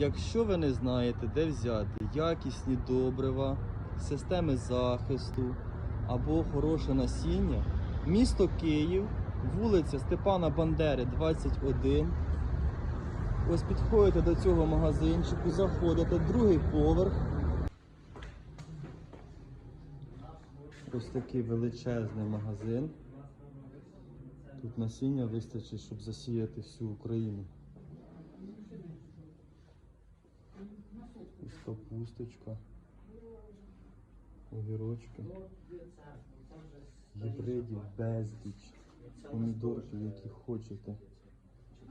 Якщо ви не знаєте, де взяти якісні добрива, системи захисту або хороше насіння, місто Київ, вулиця Степана Бандери, 21. Ось підходите до цього магазинчику, заходите, другий поверх. Ось такий величезний магазин. Тут насіння вистачить, щоб засіяти всю Україну. Ось капусточка, огірочки, гібридів безліч, помідорків, які хочете.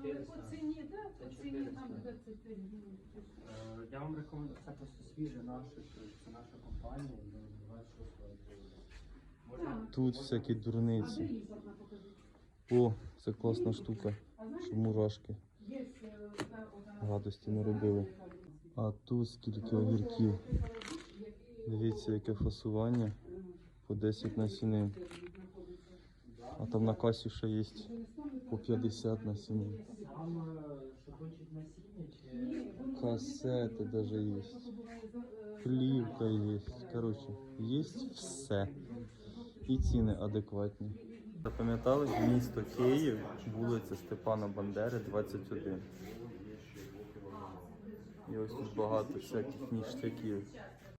Але по ціні, да, по ціні там 25 гривень. Е, Я вам рекомендую, це просто свіже наше, це наша компанія, 26 Можна Тут всякі дурниці. О, це класна штука, щоб мурашки. є е, та одна- гадості не робили. А тут скільки огірків. Дивіться, яке фасування. По 10 насінин. А там на касі ще є по 50 насінин. Касети даже є. Плівка є. Коротше, є все. І ціни адекватні. Запам'ятали місто Київ, вулиця Степана Бандери, 21. І ось тут багато всяких ніштяків.